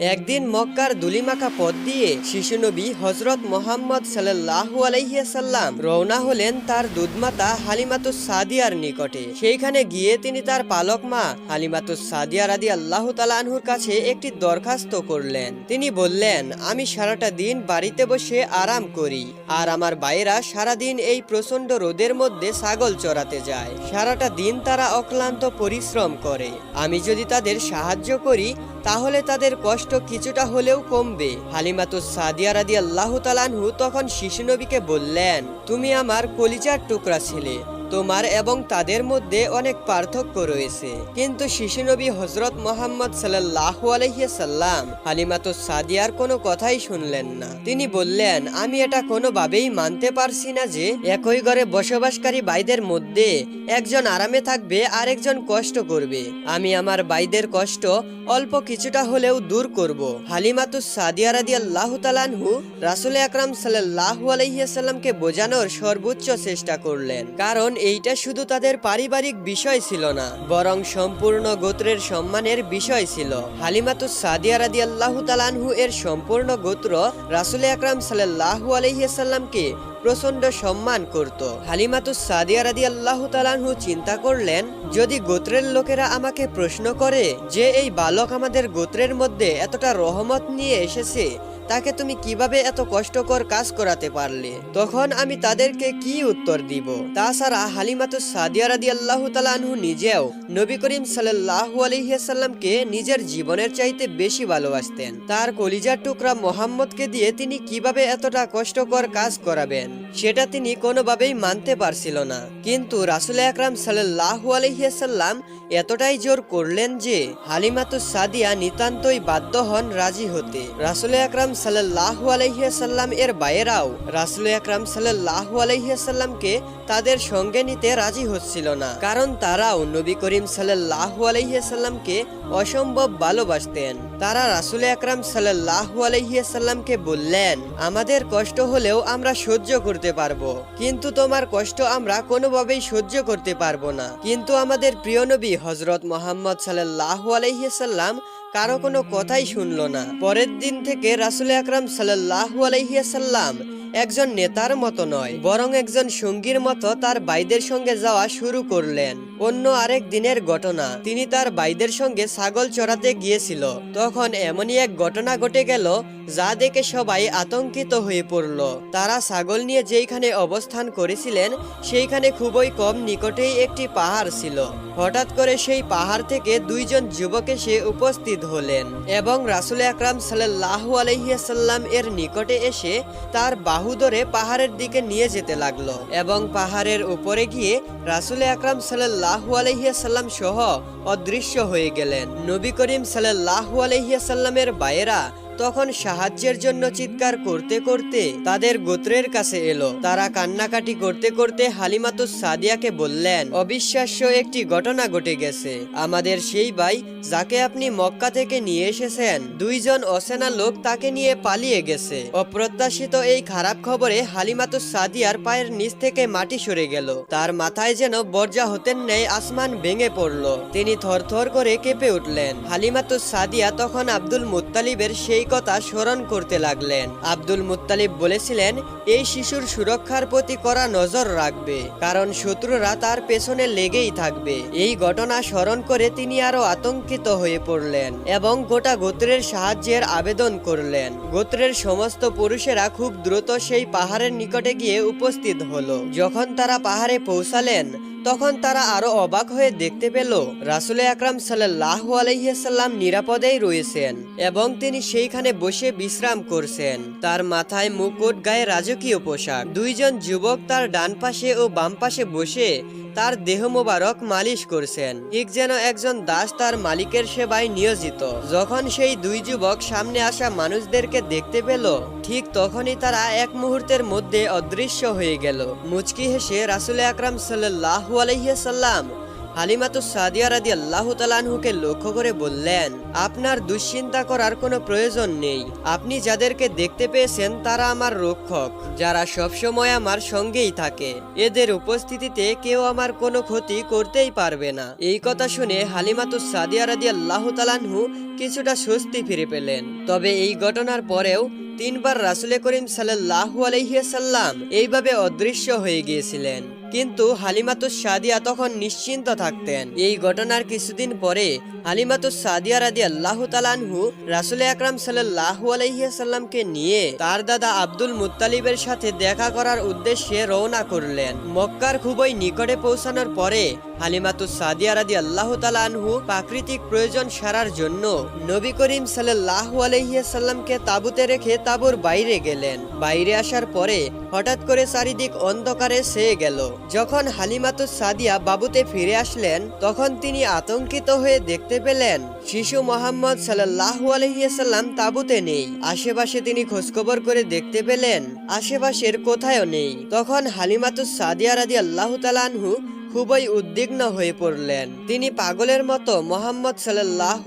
একদিন মক্কার দুলিমাখা পথ দিয়ে শিশু নবী হজরত মোহাম্মদ সাল্লাহু আলাইসাল্লাম রওনা হলেন তার দুধমাতা হালিমাতুস সাদিয়ার নিকটে। সেইখানে গিয়ে তিনি তার পালক মা হালিমাতুস সাদিয়া রাদি আল্লাহ তালানহুর কাছে একটি দরখাস্ত করলেন। তিনি বললেন, আমি সারাটা দিন বাড়িতে বসে আরাম করি আর আমার বাইরা সারাদিন এই প্রচণ্ড রোদের মধ্যে ছাগল চড়াতে যায়। সারাটা দিন তারা অক্লান্ত পরিশ্রম করে। আমি যদি তাদের সাহায্য করি, তাহলে তাদের কষ্ট কিছুটা হলেও কমবে। হালিমাতু সাদিয়া রাদি আল্লাহ তালানহু তখন শিশু নবীকে বললেন, তুমি আমার কলিজার টুকরা ছেলে। তোমার এবং তাদের মধ্যে অনেক পার্থক্য রয়েছে। কিন্তু শিশু নবী হজরত মোহাম্মদ সাল্লাহ আলহিসাল্লাম হালিমাতুস সাদিয়ার কোনো কথাই শুনলেন না। তিনি বললেন, আমি এটা কোনোভাবেই মানতে পারছি না যে একই ঘরে বসবাসকারী ভাইদের মধ্যে একজন আরামে থাকবে আর একজন কষ্ট করবে। আমি আমার ভাইদের কষ্ট অল্প কিছুটা হলেও দূর করব। হালিমাতুস সাদিয়া রাদি আল্লাহ তালানহু রাসুল আকরাম সাল্লাহ আলহিসাল্লামকে বোঝানোর সর্বোচ্চ চেষ্টা করলেন। কারণ এইটা শুধু তাদের পারিবারিক বিষয় ছিল না, বরং সম্পূর্ণ গোত্রের সম্মানের বিষয় ছিল। হালিমাতুস সাদিয়া রাদি আল্লাহ তালানহু এর সম্পূর্ণ গোত্র রাসুল আকরাম সাল্লাহ আলহিসাল্লামকে প্রচণ্ড সম্মান করত। হালিমাতুস সাদিয়া রাদি আল্লাহ তালানহু চিন্তা করলেন, যদি গোত্রের লোকেরা আমাকে প্রশ্ন করে যে এই বালক আমাদের গোত্রের মধ্যে এতটা রহমত নিয়ে এসেছে তাকে তুমি কীভাবে এত কষ্টকর কাজ করাতে পারলে? তখন আমি তাদেরকে কি উত্তর দিব? তাছাড়া হালিমাতুস সাদিয়া রাদি আল্লাহ তালানহু নিজেও নবী করিম সাল্লাহ আলহিহাসাল্লামকে নিজের জীবনের চাইতে বেশি ভালোবাসতেন। তার কলিজার টুকরা মোহাম্মদকে দিয়ে তিনি কীভাবে এতটা কষ্টকর কাজ করাবেন, সেটা তিনি কোনোভাবেই মানতে পারছিল না। কিন্তু রাসুল আকরাম সাল্লাহ আলহিহাসাল্লাম এতটাই জোর করলেন যে হালিমাতুস সাদিয়া নিতান্তই বাধ্য হন রাজি হতে। রাসুল আকরাম সাল্লাহ আলহিহাসাল্লাম এর বাইরাও রাসুল আকরাম সাল্লাহ আলহিহাসাল্লামকে তাদের সঙ্গে নিতে রাজি হচ্ছিল না, কারণ তারাও নবী করিম সাল্লাহ আলহিহাসাল্লামকে অসম্ভব ভালোবাসতেন। তারা রাসুল আকরাম সাল্লাহ আলহিহাসাল্লামকে বললেন, আমাদের কষ্ট হলেও আমরা সহ্য করতে পারব, কিন্তু তোমার কষ্ট আমরা কোনোভাবেই সহ্য করতে পারব না। কিন্তু আমাদের প্রিয় নবী হজরত মোহাম্মদ সাল্লাহ আলহিহাসাল্লাম কারও কোনো কথাই শুনলো না। পরের দিন থেকে রাসুল আকরাম সাল্লাহ আলহিহাসাল্লাম একজন নেতার মতো নয়, বরং একজন সঙ্গীর মতো তার বাইদের সঙ্গে যাওয়া শুরু করলেন। অন্য আরেক দিনের ঘটনা, তিনি তার বাইদের সঙ্গে ছাগল চড়াতে গিয়েছিল। তখন এমনই এক ঘটনা ঘটে গেল, যা দেখে সবাই আতঙ্কিত হয়ে পড়ল। তারা ছাগল নিয়ে যেইখানে অবস্থান করেছিলেন, সেইখানে খুবই কম নিকটেই একটি পাহাড় ছিল। হঠাৎ করে সেই পাহাড় থেকে দুইজন যুবক এসে উপস্থিত হলেন এবং রাসুল আকরাম সাল্লাহ আলহিয়াসাল্লাম এর নিকটে এসে তার বাহু ধরে পাহাড়ের দিকে নিয়ে যেতে লাগল এবং পাহাড়ের উপরে গিয়ে রাসুল আকরাম সাল্লাহ আলহিয়াসাল্লাম সহ অদৃশ্য হয়ে গেলেন। নবী করিম সাল্লাহ আলহিয়াসাল্লামের বাইরা তখন সাহায্যের জন্য চিৎকার করতে করতে তাদের গোত্রের কাছে এলো। তারা কান্নাকাটি করতে করতে হালিমাতুস সাদিয়াকে বললেন, অবিশ্বাস্য একটি ঘটনা ঘটে গেছে। আমাদের সেই ভাই যাকে আপনি মক্কা থেকে নিয়ে এসেছেন, দুইজন অচেনা লোক তাকে নিয়ে পালিয়ে গেছে। অপ্রত্যাশিত এই খারাপ খবরে হালিমাতুস সাদিয়ার পায়ের নিচ থেকে মাটি সরে গেল। তার মাথায় যেন বর্জা হতেন নেই, আসমান ভেঙে পড়ল। তিনি থরথর করে কেঁপে উঠলেন। হালিমাতুস সাদিয়া তখন আব্দুল মুত্তালিবের সেই কথা স্মরণ করতে লাগলেন। আব্দুল মুত্তালিব বলেছিলেন, এই শিশুর সুরক্ষার প্রতি করা নজর রাখবে, কারণ শত্রুরা তার পেছনে লেগেই থাকবে। এই ঘটনা স্মরণ করে তিনি আরও আতঙ্কিত হয়ে পড়লেন এবং গোটা গোত্রের সাহায্যের আবেদন করলেন। গোত্রের সমস্ত পুরুষেরা খুব দ্রুত সেই পাহাড়ের নিকটে গিয়ে উপস্থিত হলো। যখন তারা পাহাড়ে পৌঁছালেন তখন তারা আরও অবাক হয়ে দেখতে পেল, রাসুল আকরাম সাল্লাহ আলহিসাল্লাম নিরাপদেই রয়েছেন এবং তিনি সেইখানে বসে বিশ্রাম করছেন। তার মাথায় মুকুট, গায়ে রাজকীয় পোশাক। দুইজন যুবক তার ডান পাশে ও বাম পাশে বসে তার দেহ মোবারক মালিশ করছেন। ঠিক যেন একজন দাস তার মালিকের সেবায় নিয়োজিত। যখন সেই দুই যুবক সামনে আসা মানুষদেরকে দেখতে পেল, ঠিক তখনই তারা এক মুহূর্তের মধ্যে অদৃশ্য হয়ে গেল। মুচকি হেসে রাসুল আকরাম সাল্লাহ আলহিয়া আলহিসাল্লাম হালিমাতুস সাদিয়া রাদি আল্লাহ তালানহুকে লক্ষ্য করে বললেন, আপনার দুশ্চিন্তা করার কোনো প্রয়োজন নেই। আপনি যাদেরকে দেখতে পেয়েছেন তারা আমার রক্ষক, যারা সবসময় আমার সঙ্গেই থাকে। এদের উপস্থিতিতে কেউ আমার কোনো ক্ষতি করতেই পারবে না। এই কথা শুনে হালিমাতুস সাদিয়া রাদি আল্লাহ তালানহু কিছুটা স্বস্তি ফিরে পেলেন। তবে এই ঘটনার পরেও তিনবার রাসুলে করিম সাল্লাহ আলহিয়াসাল্লাম এইভাবে অদৃশ্য হয়ে গিয়েছিলেন। কিন্তু হালিমাতুস সাদিয়া তখন নিশ্চিন্ত থাকতেন। এই ঘটনার কিছুদিন পরে হালিমাতুস সাদিয়া রাদি আল্লাহ তালানহু রাসুল আকরাম সাল্লাহ আলহিয়াসাল্লামকে নিয়ে তার দাদা আব্দুল মুত্তালিবের সাথে দেখা করার উদ্দেশ্যে রওনা করলেন। মক্কার খুবই নিকটে পৌঁছানোর পরে হালিমাতুস সাদিয়া রাদি আল্লাহ তালানহু প্রাকৃতিক প্রয়োজন সারার জন্য নবী করিম সাল্লাহ আলহিয়াসাল্লামকে তাবুতে রেখে তাবুর বাইরে গেলেন। বাইরে আসার পরে হঠাৎ করে চারিদিক অন্ধকারে সেয়ে গেল। যখন হালিমাতু সাদিয়া বাবুতে ফিরে আসলেন, তখন তিনি আতঙ্কিত হয়ে দেখতে পেলেন, শিশু মোহাম্মদ সাল্লাহ আলহিয়াসাল্লাম তাবুতে নেই। আশেপাশে তিনি খোঁজখবর করে দেখতে পেলেন, আশেপাশের কোথায়ও নেই। তখন হালিমাতু সাদিয়া রাজি আল্লাহ তালানহু খুবই উদ্বিগ্ন হয়ে পড়লেন। তিনি পাগলের মতো মোহাম্মদ সাল্লাহ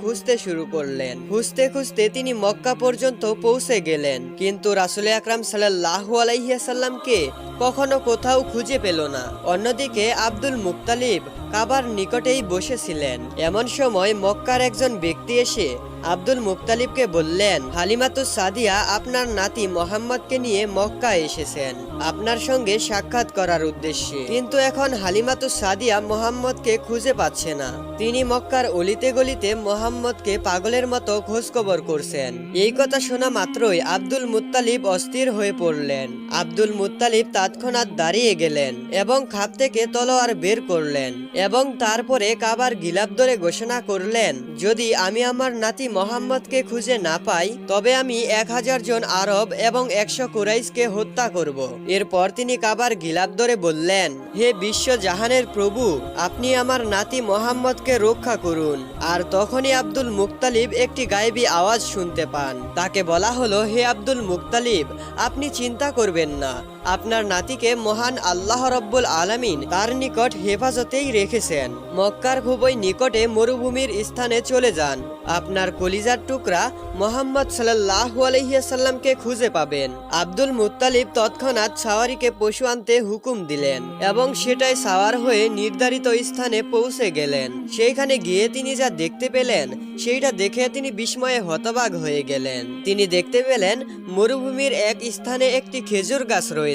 খুঁজতে শুরু করলেন। খুঁজতে খুঁজতে তিনি মক্কা পর্যন্ত পৌঁছে গেলেন। কিন্তু রাসুল আকরাম সাল্লাহ আলহিয়াসাল্লামকে কখনো কোথাও খুঁজে পেল না। অন্যদিকে আব্দুল মুক্তালিব কাবার নিকটেই বসেছিলেন। এমন সময় মক্কার একজন ব্যক্তি এসে আব্দুল মুক্তালিবকে বললেন, হালিমাতুস সাদিয়া আপনার নাতি মোহাম্মদকে নিয়ে মক্কা এসেছেন। আপনার সঙ্গে সাক্ষাৎ করার উদ্দেশ্যে। কিন্তু এখন হালিমাতুস সাদিয়া মোহাম্মদকে খুঁজে পাচ্ছে না। তিনি মক্কার অলিতে গলিতে মোহাম্মদকে পাগলের মতো খোঁজখবর করছেন। এই কথা শোনা মাত্রই আব্দুল মুত্তালিব অস্থির হয়ে পড়লেন। আব্দুল মুত্তালিব তৎক্ষণাৎ দাঁড়িয়ে গেলেন এবং খাপ থেকে তলোয়ার বের করলেন এবং তারপরে কাবার গিলাপ ধরে ঘোষণা করলেন, যদি আমি আমার নাতি মোহাম্মদকে খুঁজে না পাই, তবে আমি এক হাজার জন আরব এবং একশো কুরাইশকে হত্যা করব। এরপর তিনি কাবার গিলাপ ধরে বললেন, হে বিশ্ব জাহানের প্রভু, আপনি আমার নাতি মোহাম্মদকে রক্ষা করুন। আর তখনই আব্দুল মুক্তালিব একটি গায়েবী আওয়াজ শুনতে পান। তাকে বলা হলো, হে আব্দুল মুক্তালিব, আপনি চিন্তা করবেন না। আপনার নাতিকে মহান আল্লাহ রব্বুল আলামিন তার নিকট হেফাজতেই রেখেছেন। মক্কার খুবই নিকটে মরুভূমির স্থানে চলে যান। আপনার কলিজার টুকরা মোহাম্মদ সাল্লাহ আলহিয়াসাল্লামকে খুঁজে পাবেন। আব্দুল মুত্তালিব তৎক্ষণাৎ সাওয়ারিকে পশু আনতে হুকুম দিলেন এবং সেটাই সাওয়ার হয়ে নির্ধারিত স্থানে পৌঁছে গেলেন। সেইখানে গিয়ে তিনি যা দেখতে পেলেন, সেইটা দেখে তিনি বিস্ময়ে হতবাক হয়ে গেলেন। তিনি দেখতে পেলেন মরুভূমির এক স্থানে একটি খেজুর গাছ রয়েছে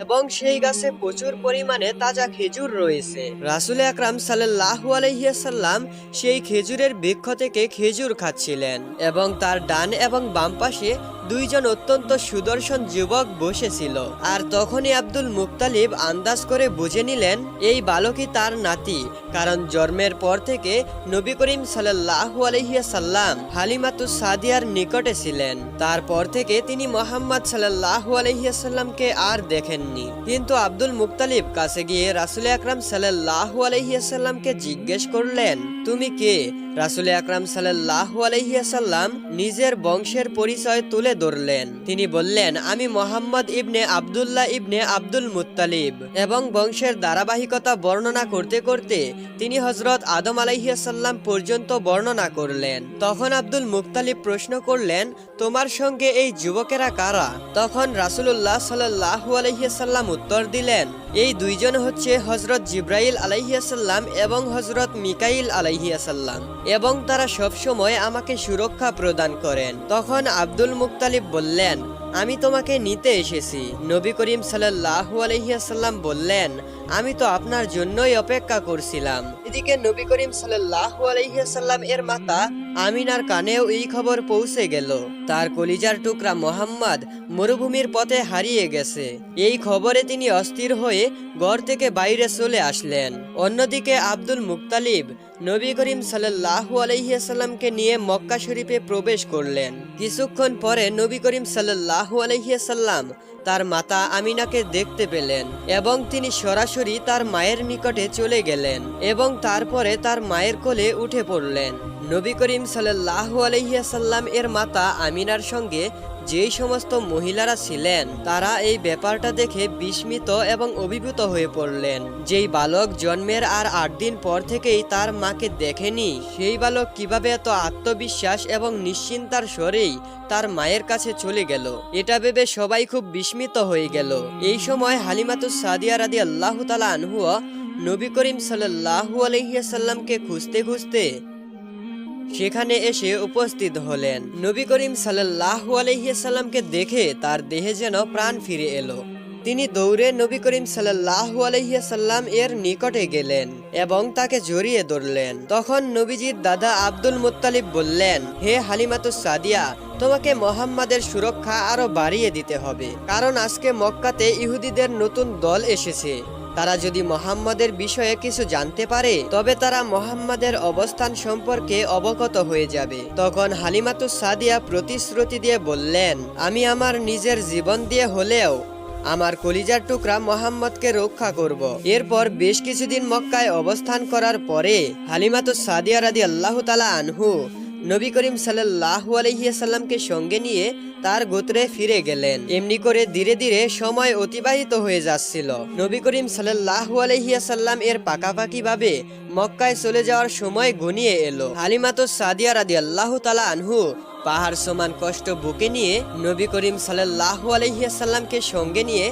এবং সেই গাছে প্রচুর পরিমাণে তাজা খেজুর রয়েছে। রাসুল আকরাম সাল্লাহ আলহিয়াসাল্লাম সেই খেজুরের বৃক্ষ থেকে খেজুর খাচ্ছিলেন এবং তার ডান এবং বাম পাশে দুইজন অত্যন্ত সুদর্শন যুবক বসেছিল। আর তখনই আব্দুল মুক্তালিব আন্দাজ করে বুঝে নিলেন, এই বালকই তার নাতি, কারণ জন্মের পর থেকে নবী করিম সাল্লাহ আলহিয়াসাল্লাম হালিমাতুস সাদিয়ার নিকটে ছিলেন। তারপর থেকে তিনি মোহাম্মদ সাল্লাহ আলহিয়াসাল্লামকে আর দেখেননি। কিন্তু আব্দুল মুক্তালিব কাছে গিয়ে রাসুল আকরাম সাল্লাহ আলহিয়াসাল্লামকে জিজ্ঞেস করলেন তুমি কে? রাসুল আকরাম সাল্লাহ আলহিয়াসাল্লাম নিজের বংশের পরিচয় তুলে ধরলেন। তিনি বললেন, আমি Muhammad ibn Abdullah ibn Abdul Muttalib. এবং বংশের ধারাবাহিকতা বর্ণনা করতে করতে তিনি হজরত আদম আলাইহিয়াসাল্লাম পর্যন্ত বর্ণনা করলেন। তখন আব্দুল মুক্তালিব প্রশ্ন করলেন, তোমার সঙ্গে এই যুবকেরা কারা? তখন রাসুলুল্লাহ সাল্লাহ আলহিয়াসাল্লাম উত্তর দিলেন এই দুইজন হচ্ছে হজরত জিব্রাইল আলাইহিয়াসাল্লাম এবং হজরত মিকাইল আলাইহিয়াসাল্লাম এবং তারা সবসময় আমাকে সুরক্ষা প্রদান করেন। তখন আব্দুল মুক্তালিব বললেন, আমি তোমাকে নিতে এসেছি। নবী করিম সাল্লাহ আলহিয়াসাল্লাম বললেন আমি তো আপনার জন্যই অপেক্ষা করছিলাম। এদিকে নবী করিম আলহিয়াসাল্লাম এর মাতা আমিনার কানেও এই খবর পৌঁছে গেল। তার কলিজার টুকরা মোহাম্মদ মরুভূমির পথে হারিয়ে গেছে। এই খবরে তিনি অস্থির হয়ে ঘর থেকে বাইরে চলে আসলেন। অন্যদিকে আব্দুল মুক্তালিব নবী করিম সাল্লাহ আলহিয়াসাল্লামকে নিয়ে মক্কা শরীফে প্রবেশ করলেন। কিছুক্ষণ পরে নবী করিম সাল্লাহ আলহিয়াসাল্লাম তার মাতা আমিনাকে দেখতে পেলেন এবং তিনি সরাসরি তার মায়ের নিকটে চলে গেলেন এবং তারপরে তার মায়ের কোলে উঠে পড়লেন। নবী করিম সাল্লাহ আলহিয়াসাল্লাম এর মাতা আমিনার সঙ্গে যেই সমস্ত মহিলারা ছিলেন, তারা এই ব্যাপারটা দেখে বিস্মিত এবং অভিভূত হয়ে পড়লেন। যেই বালক জন্মের আর আট দিন পর থেকেই তার মাকে দেখেনি, সেই বালক কীভাবে এত আত্মবিশ্বাস এবং নিশ্চিন্তার স্বরেই তার মায়ের কাছে চলে গেল? এটা ভেবে সবাই খুব বিস্মিত হয়ে গেল। এই সময় হালিমাতুস সাদিয়া রাদি আল্লাহ তালা আনহুয়া নবী করিম সাল্লাহু আলহিয়াসাল্লামকে খুঁজতে খুঁজতে সেখানে এসে উপস্থিত হলেন। নবী করিম সাল্লাহু আলহিয়াসাল্লামকে দেখে তার দেহে যেন প্রাণ ফিরে এলো। তিনি দৌড়ে নবী করিম সাল্লাহু আলহিয়াসাল্লাম এর নিকটে গেলেন এবং তাকে জড়িয়ে ধরলেন। তখন নবীজির দাদা আব্দুল মুত্তালিব বললেন, হে হালিমাতুস সাদিয়া, তোমাকে মোহাম্মদের সুরক্ষা আরও বাড়িয়ে দিতে হবে। কারণ আজকে মক্কাতে ইহুদিদের নতুন দল এসেছে। তারা যদি মোহাম্মদের বিষয়ে কিছু জানতে পারে, তবে তারা মোহাম্মদের অবস্থান সম্পর্কে অবগত হয়ে যাবে তখন হালিমাতুস সাদিয়া প্রতিশ্রুতি দিয়ে বললেন, আমি আমার নিজের জীবন দিয়ে হলেও আমার কলিজার টুকরা মোহাম্মদকে রক্ষা করব। এরপর বেশ কিছুদিন মক্কায় অবস্থান করার পরে হালিমাতুস সাদিয়া রাদি আল্লাহ তালা আনহু নবী করিম সাল্লাহু আলহিয়াসাল্লামকে সঙ্গে নিয়ে তার গোত্রে ফিরে গেলেন। এমনি করে ধীরে ধীরে সময় অতিবাহিত হয়ে যাচ্ছিল। নবী করিম সাল্লাহু আলহিয়াসাল্লাম এর পাকাপাকি ভাবে মক্কায় চলে যাওয়ার সময় ঘনিয়ে এলো। হালিমাতো সাদিয়া রাদি আল্লাহ তালা আনহু পাহাড় সমান কষ্ট বুকে নিয়ে নবী করিম সাল্লাহু আলহিয়াসাল্লামকে সঙ্গে নিয়ে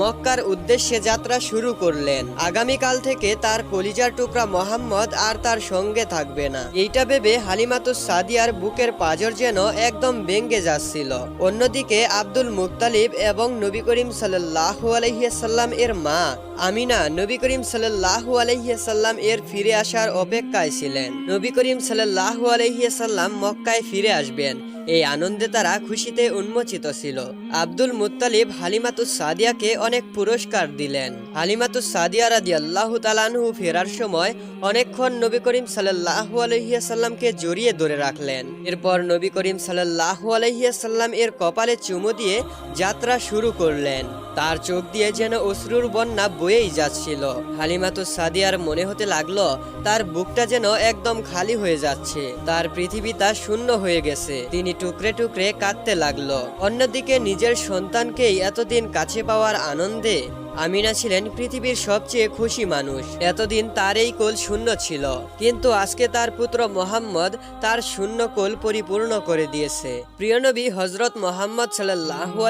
মক্কার উদ্দেশ্যে যাত্রা শুরু করলেন। আগামীকাল থেকে তার কলিজার টুকরা মোহাম্মদ আর তার সঙ্গে থাকবে না। এইটা ভেবে হালিমাতু সাদিয়ার বুকের পাজর যেন একদম ভেঙ্গে যাচ্ছিল। অন্যদিকে আব্দুল মুক্তালিব এবং নবী করিম সাল্লাহু আলহিয়াসাল্লাম এর মা আমিনা, নবী করিম সাল্লাহু আলহিয়াসাল্লাম এর ফিরে আসার অপেক্ষায় ছিলেন। নবী করিম সাল্লাহু আলহিয়াসাল্লাম মক্কায় ফিরে আসবেন। এই আনন্দে তারা খুশিতে উন্মোচিত ছিল। আব্দুল মুত্তালিব হালিমাতুস সাদিয়াকে অনেক পুরস্কার দিলেন। হালিমাতুস সাদিয়া রাদি আল্লাহ তালানহু ফেরার সময় অনেকক্ষণ নবী করিম সাল্লাহু আলহিয়াসাল্লামকে জড়িয়ে ধরে রাখলেন। এরপর নবী করিম সাল্লাহু আলহিয়াসাল্লাম এর কপালে চুমু দিয়ে যাত্রা শুরু করলেন। তার চোখ দিয়ে যেন অশ্রুর বন্যা বয়েই যাচ্ছিল। হালিমা তো সাদিয়ার মনে হতে লাগল, তার বুকটা যেন একদম খালি হয়ে যাচ্ছে। তার পৃথিবীটা শূন্য হয়ে গেছে। তিনি টুকরে টুকরে কাঁদতে লাগল। অন্যদিকে নিজের সন্তানকেই এতদিন কাছে পাওয়ার আনন্দে আমিনা ছিলেন পৃথিবীর সবচেয়ে খুশি মানুষ। এতদিন তার এই কোল শূন্য ছিল। কিন্তু আজকে তার পুত্র মোহাম্মদ তার শূন্য কোল পরিপূর্ণ করে দিয়েছে। প্রিয় নবী হজরত মোহাম্মদ সাল্লাহু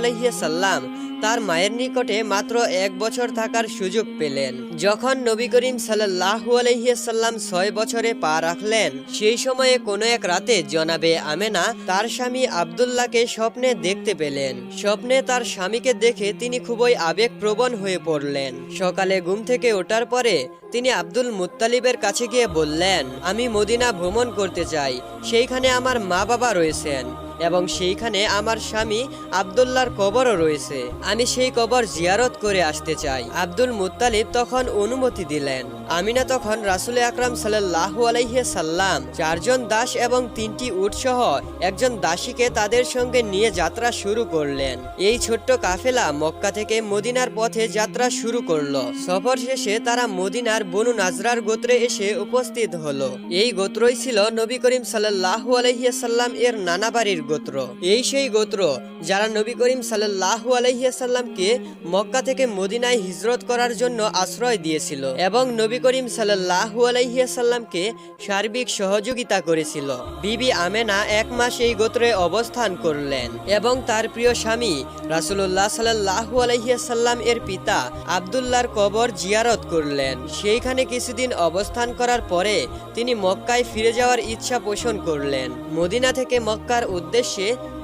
তার মায়ের নিকটে মাত্র এক বছর থাকার সুযোগ পেলেন। যখন নবী করিম সাল্লাহু আলহিয়াসাল্লাম ছয় বছরে পা রাখলেন, সেই সময়ে কোনো এক রাতে জনাবে আমেনা তার স্বামী আবদুল্লাহকে স্বপ্নে দেখতে পেলেন। স্বপ্নে তার স্বামীকে দেখে তিনি খুবই আবেগপ্রবণ হয়ে পড়লেন। সকালে ঘুম থেকে ওঠার পরে তিনি আব্দুল মুত্তালিবের কাছে গিয়ে বললেন, আমি মদিনা ভ্রমণ করতে চাই। সেইখানে আমার মা বাবা রয়েছেন। এবং সেইখানে আমার স্বামী আবদুল্লার কবরও রয়েছে। আমি সেই কবর জিয়ারত করে আসতে চাই। আব্দুল মুত্তালিব তখন অনুমতি দিলেন। আমিনা তখন রাসুল আকরাম সাল্লাহ আলাইহিয়া সাল্লাম চারজন দাস এবং তিনটি উট সহ একজন দাসীকে তাদের সঙ্গে নিয়ে যাত্রা শুরু করলেন। এই ছোট্ট কাফেলা মক্কা থেকে মদিনার পথে যাত্রা শুরু করল। সফর শেষে তারা মদিনার বনু নাজরার গোত্রে এসে উপস্থিত হলো। এই গোত্রই ছিল নবী করিম সাল্লাহ আলহিয়া সাল্লাম এর নানা বাড়ির গোত্র। এই সেই গোত্র যারা নবী করিম সাল্লাহু আলহিয়াসাল্লামকে মক্কা থেকে মদিনায় হিজরত করার জন্য আশ্রয় দিয়েছিল এবং নবী করিম সাল্লাহু আলহিয়াসাল্লামকে সার্বিক সহযোগিতা করেছিল। বিবি আমেনা এক মাস এই গোত্রে অবস্থান করলেন এবং তার প্রিয় স্বামী রাসুল্লাহ সাল্লাহু আলহিয়াসাল্লাম এর পিতা আবদুল্লাহর কবর জিয়ারত করলেন। সেইখানে কিছুদিন অবস্থান করার পরে তিনি মক্কায় ফিরে যাওয়ার ইচ্ছা পোষণ করলেন। মদিনা থেকে মক্কার উদ্দেশ্যে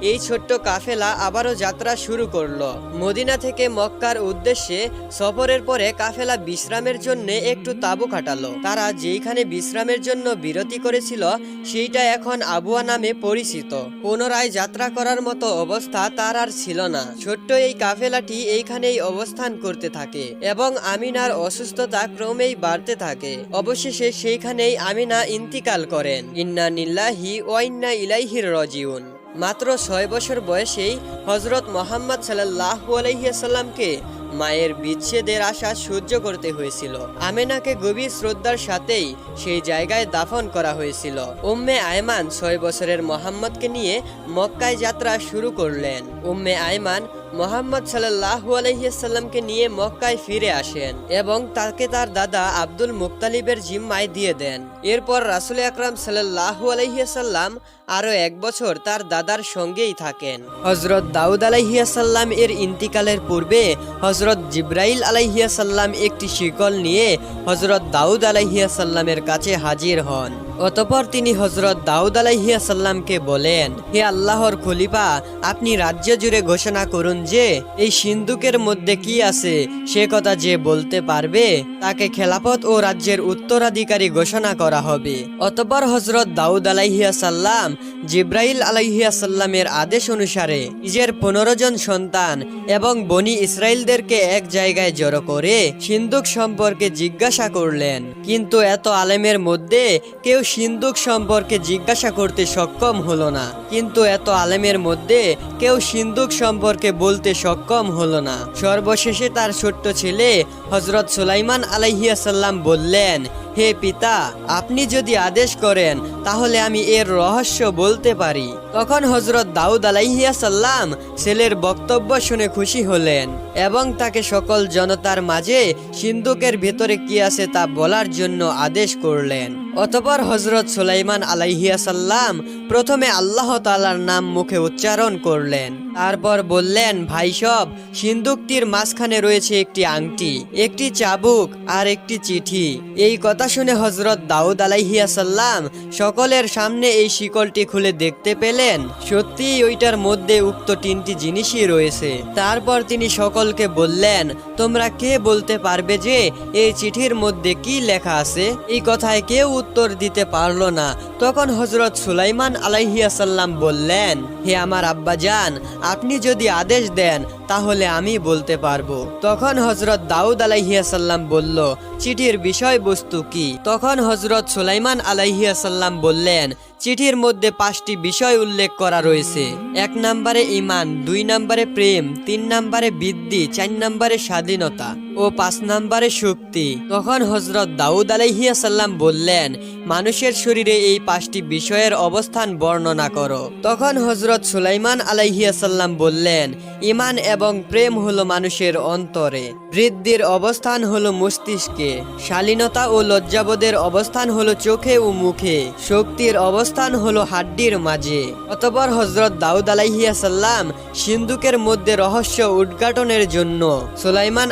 এই ছোট্ট কাফেলা আবারও যাত্রা শুরু করল। মদিনা থেকে মক্কার উদ্দেশ্যে সফরের পরে কাফেলা বিশ্রামের জন্য একটু তাবু খাটালো। তারা যেইখানে বিশ্রামের জন্য বিরতি করেছিল, সেইটা এখন আবুয়া নামে পরিচিত। পুনরায় যাত্রা করার মতো অবস্থা তার আর ছিল না। ছোট্ট এই কাফেলাটি এইখানেই অবস্থান করতে থাকে এবং আমিনার অসুস্থতা ক্রমেই বাড়তে থাকে। অবশেষে সেইখানেই আমিনা ইন্তিকাল করেন। ইন্না নিল্লাহি ওয়াইন্না ইলাইহির রজিউন। মাত্র ছয় বছর বয়সেই হজরত মোহাম্মদ সাল্লাহ আলহিয়াসাল্লামকে মায়ের বিচ্ছেদের আশা সহ্য করতে হয়েছিল। আমেনাকে গভীর শ্রদ্ধার সাথেই সেই জায়গায় দাফন করা হয়েছিল। উম্মে আয়মান ছয় বছরের মোহাম্মদকে নিয়ে মক্কায় যাত্রা শুরু করলেন। উম্মে আয়মান মোহাম্মদ সাল্লাহ আলহিসাল্লামকে নিয়ে মক্কায় ফিরে আসেন এবং তাকে তার দাদা আব্দুল মুক্তালিবের জিম্মায় দিয়ে দেন। এরপর রাসুল আকরাম সাল্লাহ আলহিসাল্লাম আরও এক বছর তার দাদার সঙ্গেই থাকেন। হজরত দাউদ আলাইহিয়াসাল্লাম এর ইন্তিকালের পূর্বে হজরত জিব্রাইল আলাইহিয়াসাল্লাম একটি শিকল নিয়ে হজরত দাউদ আলাইহিয়াসাল্লামের কাছে হাজির হন। অতপর তিনি হজরত দাউদ আলাইহিয়াসাল্লামকে বলেন, হে আল্লাহর খলিফা, আপনি রাজ্য জুড়ে ঘোষণা করুন যে, এই সিন্ধুকের মধ্যে কি আছে? সে কথা যে বলতে পারবে, তাকে খেলাফত ও রাজ্যের উত্তরাধিকারী ঘোষণা করা হবে। অতপর হজরত দাউদ আলাইহিয়াসাল্লাম জিব্রাইল আলাইহিয়াসাল্লামের আদেশ অনুসারে নিজের পনেরো জন সন্তান এবং বনি ইসরায়েলদেরকে এক জায়গায় জড়ো করে সিন্ধুক সম্পর্কে জিজ্ঞাসা করলেন। কিন্তু এত আলেমের মধ্যে কেউ সিন্ধুক সম্পর্কে জিজ্ঞাসা করতে সক্ষম হলো না। কিন্তু এত আলেমের মধ্যে কেউ সিন্ধুক সম্পর্কে বলতে সক্ষম হলো না। সর্বশেষে তার ছোট্ট ছেলে হজরত সুলাইমান আলাইহিয়াসাল্লাম বললেন, হে পিতা, আপনি যদি আদেশ করেন, তাহলে আমি এর রহস্য বলতে পারি। তখন হজরত দাউদ আলাইহিয়াসাল্লাম ছেলের বক্তব্য শুনে খুশি হলেন। এবং তাকে সকল জনতার মাঝে সিন্ধুকের ভেতরে কি আছে তা বলার জন্য আদেশ করলেন। অতপর হজরত সুলাইমান আলাইহিয়াসাল্লাম প্রথমে আল্লাহ তালার নাম মুখে উচ্চারণ করলেন। তারপর বললেন, ভাই সব, সিন্ধুকটির মাঝখানে রয়েছে একটি আংটি, একটি চাবুক আর একটি চিঠি। এই কথা শুনে হজরত দাউদ আলাইহিয়াসাল্লাম সকলের সামনে এই শিকলটি খুলে দেখতে পেলেন। সত্যি ওইটার মধ্যে উক্ত তিনটি জিনিসই রয়েছে। তারপর তিনি সকলকে বললেন, তোমরা কে বলতে পারবে যে এই চিঠির মধ্যে কি লেখা আছে? এই কথায় কেউ উত্তর দিতে পারল না। তখন হজরত সুলাইমান আলাইহিয়াসাল্লাম বললেন, হে আমার আব্বাজান, আপনি যদি আদেশ দেন তাহলে আমি বলতে পারব। তখন হজরত দাউদ আলাইহিয়াসাল্লাম বলল, চিঠির বিষয়বস্তু কি? তখন হজরত সুলাইমান আলাইহিয়াসাল্লাম বললেন, চিঠির মধ্যে পাঁচটি বিষয় উল্লেখ করা রয়েছে। এক নম্বরে ইমান দুই নম্বরে প্রেম, তিন নম্বরে বৃদ্ধি চার নম্বরে স্বাধীনতা। ও পাঁচ নম্বরে শক্তি তখন হজরত দাউদ আলাইহিয়াসাল্লাম বললেন, মানুষের শরীরে এই পাঁচটি বিষয়ের অবস্থান বর্ণনা করো। তখন হজরত সুলাইমান আলাইহিয়াসাল্লাম বললেন ইমান এবং প্রেম হলো মানুষের অন্তরে। বৃদ্ধির অবস্থান হলো মস্তিষ্কে। শালীনতা ও লজ্জাবোধের অবস্থান হলো চোখে ও মুখে। শক্তির অবস্থান হলো হাড্ডির মাঝে। অতপর হজরত দাউদ আলাইহিয়াসাল্লাম সিন্ধুকের মধ্যে রহস্য উদ্ঘাটনের জন্য সুলাইমান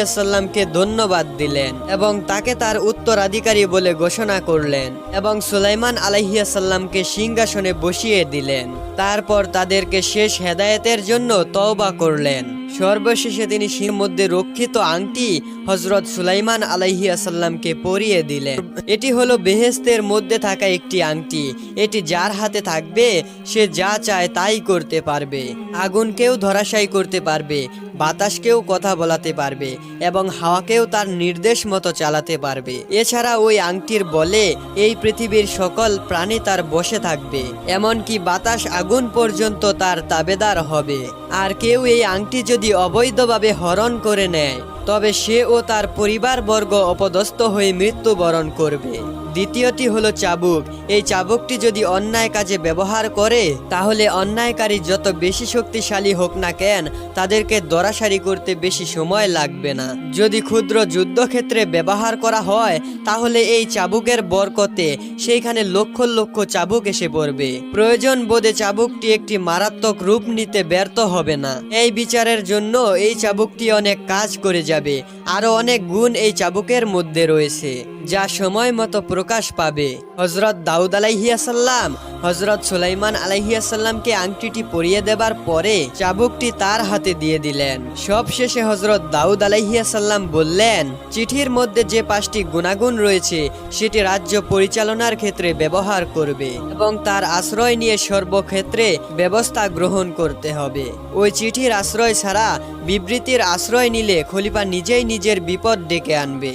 আলাইহিয়াসাল্লামকে ধন্যবাদ দিলেন এবং তাকে তার উত্তরাধিকারী বলে ঘোষণা করলেন এবং সুলাইমান আলাইহিয়াসাল্লামকে সিংহাসনে বসিয়ে দিলেন। তারপর তাদেরকে শেষ হেদায়েতের জন্য তওবা করলেন। সর্বশেষে তিনি সিংহের মধ্যে রক্ষিত আংটি হজরত সুলাইমান আলাইহি আসাল্লামকে পরিয়ে দিলেন। এটি হলো বেহেস্তের মধ্যে থাকা একটি আংটি। এটি যার হাতে থাকবে, সে যা চায় তাই করতে পারবে। আগুনকেও ধরাশায়ী করতে পারবে, বাতাসকেও কথা বলাতে পারবে, এবং হাওয়াকেও তার নির্দেশ মতো চালাতে পারবে। এছাড়া ওই আংটির বলে, এই পৃথিবীর সকল প্রাণী তার বসে থাকবে, এমনকি বাতাস আগুন পর্যন্ত তার তাবেদার হবে। আর কেউ এই আংটি যদি অবৈধভাবে হরণ করে নেয়, তবে সে ও তার পরিবারবর্গ অপদস্থ হয়ে মৃত্যুবরণ করবে। দ্বিতীয়টি হলো চাবুক। এই চাবুকটি যদি অন্যায় কাজে ব্যবহার করে, তাহলে অন্যায়কারী যত বেশি শক্তিশালী হোক না কেন, তাদেরকে দরাসারি করতে বেশি সময় লাগবে না। যদি ক্ষুদ্র যুদ্ধক্ষেত্রে ব্যবহার করা হয়, তাহলে এই চাবুকের বরকতে সেইখানে লক্ষ লক্ষ চাবুক এসে পড়বে। প্রয়োজন বোধে চাবুকটি একটি মারাত্মক রূপ নিতে ব্যর্থ হবে না। এই বিচারের জন্য এই চাবুকটি অনেক কাজ করে যাবে। আরও অনেক গুণ এই চাবুকের মধ্যে রয়েছে। যা সময় মতো প্রকাশ পাবে। হজরত দাউদ আলাইহিয়াসাল্লাম হজরত সুলাইমান আলাইহিয়াসাল্লামকে আংটিটি পরিয়ে দেবার পরে চাবুকটি তার হাতে দিয়ে দিলেন। সব শেষে হজরত দাউদ আলাইহিয়াসাল্লাম বললেন, চিঠির মধ্যে যে পাঁচটি গুণাগুণ রয়েছে, সেটি রাজ্য পরিচালনার ক্ষেত্রে ব্যবহার করবে এবং তার আশ্রয় নিয়ে সর্বক্ষেত্রে ব্যবস্থা গ্রহণ করতে হবে। ওই চিঠির আশ্রয় ছাড়া বিবৃতির আশ্রয় নিলে খলিফা নিজেই নিজের বিপদ ডেকে আনবে।